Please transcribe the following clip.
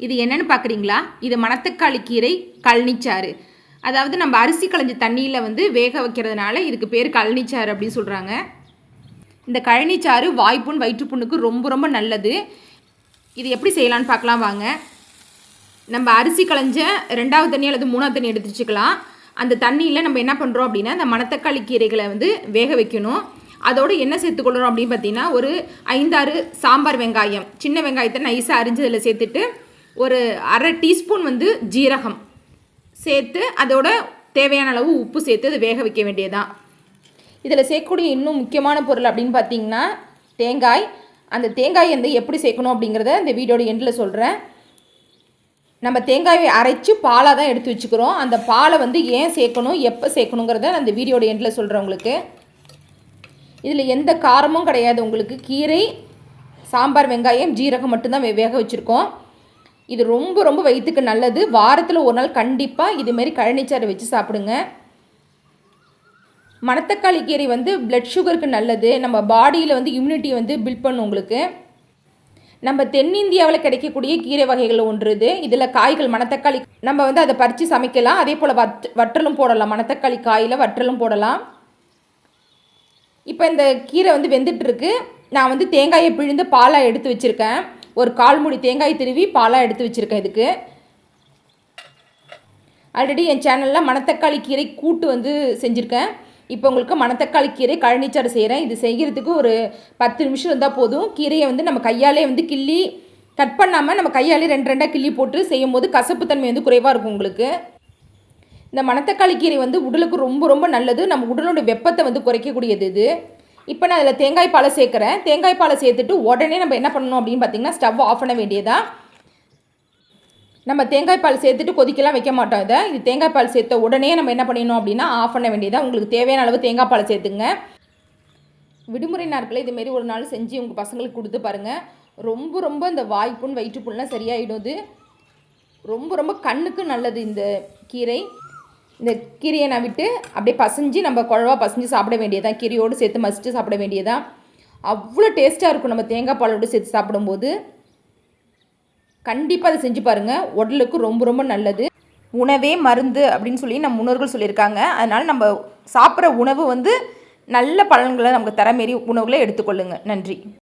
இது என்னன்னு பார்க்குறீங்களா? இது மணத்தக்காளி கீரை கழனிச்சாறு அதாவது நம்ம அரிசி களைஞ்ச தண்ணியில் வந்து வேக வைக்கிறதுனால இதுக்கு பேர் கழனிச்சாறு அப்படின்னு சொல்கிறாங்க இந்த கழனிச்சாறு வாய்ப்புண் வயிற்றுப்புண்ணுக்கு ரொம்ப ரொம்ப நல்லது. இது எப்படி செய்யலான்னு பார்க்கலாம் வாங்க. நம்ம அரிசி களைஞ்ச ரெண்டாவது தண்ணி அல்லது மூணாவது தண்ணி எடுத்து வச்சுக்கலாம் அந்த தண்ணியில் நம்ம என்ன பண்ணுறோம் அப்படின்னா அந்த மணத்தக்காளி கீரைகளை வந்து வேக வைக்கணும். அதோடு என்ன சேர்த்துக்கொள்கிறோம் அப்படின்னு பார்த்தீங்கன்னா ஒரு ஐந்தாறு சாம்பார் வெங்காயம். சின்ன வெங்காயத்தை நைஸாக அரிஞ்சதில் சேர்த்துட்டு ஒரு அரை டீஸ்பூன் வந்து ஜீரகம் சேர்த்து அதோட தேவையான அளவு உப்பு சேர்த்து அதை வேக வைக்க வேண்டியதுதான். இதில் சேர்க்கக்கூடிய இன்னும் முக்கியமான பொருள் அப்படின்னு பார்த்தீங்கன்னா தேங்காய். அந்த தேங்காய் வந்து எப்படி சேர்க்கணும் அப்படிங்கிறத இந்த வீடியோட எண்டில் சொல்கிறேன் நம்ம தேங்காயை அரைச்சி பாலாக தான் எடுத்து வச்சுக்கிறோம். அந்த பாலை வந்து ஏன் சேர்க்கணும் எப்போ சேர்க்கணுங்கிறத நான் இந்த வீடியோட எண்டில் சொல்கிறேன் உங்களுக்கு. இதில் எந்த காரமும் கிடையாது உங்களுக்கு. கீரை சாம்பார் வெங்காயம் ஜீரகம் மட்டும்தான் வே- வேக வச்சுருக்கோம். இது ரொம்ப ரொம்ப வயிற்றுக்கு நல்லது. வாரத்தில் ஒரு நாள் கண்டிப்பாக இதுமாரி கழனிச்சாறு வச்சு சாப்பிடுங்க. மணத்தக்காளி கீரை வந்து பிளட் சுகருக்கு நல்லது. நம்ம பாடியில் வந்து இம்யூனிட்டி வந்து பில்ட் பண்ணும் உங்களுக்கு. நம்ம தென்னிந்தியாவில் கிடைக்கக்கூடிய கீரை வகைகள் ஒன்று இது. இதில் காய்கள் மணத்தக்காளி நம்ம வந்து அதை பறித்து சமைக்கலாம். அதே போல் வத் வற்றலும் போடலாம். மணத்தக்காளி காயில் வற்றலும் போடலாம். இப்போ இந்த கீரை வந்து வெந்துட்டுருக்கு நான் வந்து தேங்காயை பிழிந்து பாலாக எடுத்து வச்சுருக்கேன். ஒரு கால் மூடி தேங்காய் திருவி பாலாக எடுத்து வச்சுருக்கேன் இதுக்கு. ஆல்ரெடி என் சேனலில் மணத்தக்காளி கீரை கூட்டு வந்து செஞ்சுருக்கேன். இப்போ உங்களுக்கு மணத்தக்காளி கீரை கழனிச்சாறு செய்கிறேன் இது செய்கிறதுக்கு ஒரு பத்து நிமிஷம் இருந்தால் போதும். கீரையை வந்து நம்ம கையாலே வந்து கிள்ளி கட் பண்ணாமல் நம்ம கையாலே ரெண்டு ரெண்டாக கிள்ளி போட்டு செய்யும்போது கசப்புத்தன்மை வந்து குறைவாக இருக்கும் உங்களுக்கு. இந்த மணத்தக்காளி கீரை வந்து உடலுக்கு ரொம்ப ரொம்ப நல்லது. நம்ம உடலோட வெப்பத்தை வந்து குறைக்கக்கூடியது இது. இப்போ நான் அதில் தேங்காய் பாலை சேர்க்குறேன். தேங்காய் பாலை சேர்த்துட்டு உடனே நம்ம என்ன பண்ணணும் அப்படின்னு பார்த்தீங்கன்னா ஸ்டவ் ஆஃப் பண்ண வேண்டியதா? நம்ம தேங்காய் பால் சேர்த்துட்டு கொதிக்கலாம் வைக்க மாட்டோம் இதை. இது தேங்காய் பால் சேர்த்த உடனே நம்ம என்ன பண்ணிடணும் அப்படின்னா ஆஃப் பண்ண வேண்டியதாக உங்களுக்கு தேவையான அளவு தேங்காய் பால் சேர்த்துங்க. விடுமுறை நாட்களில் இதுமாரி ஒரு நாள் செஞ்சு உங்கள் பசங்களுக்கு கொடுத்து பாருங்கள் ரொம்ப ரொம்ப இந்த வாய்ப்புண் வயிற்றுப்புண்லாம் சரியாயிடும் ரொம்ப ரொம்ப கண்ணுக்கு நல்லது இந்த கீரை. இந்த கீரையை நான் விட்டு அப்படியே பசைஞ்சு நம்ம குழவா பசைஞ்சு சாப்பிட வேண்டியதான் கீரையோடு சேர்த்து மசித்து சாப்பிட வேண்டியதான் அவ்வளோ டேஸ்ட்டாக இருக்கும் நம்ம தேங்காய் பாலோடு சேர்த்து சாப்பிடும்போது. கண்டிப்பாக அதை செஞ்சு பாருங்கள் உடலுக்கு ரொம்ப ரொம்ப நல்லது. உணவே மருந்து அப்படின்னு சொல்லி நம்ம முன்னோர்கள் சொல்லியிருக்காங்க. அதனால் நம்ம சாப்பிட்ற உணவு வந்து நல்ல பலன்களை நமக்கு தர மாரி உணவுகளை எடுத்துக்கொள்ளுங்க. நன்றி.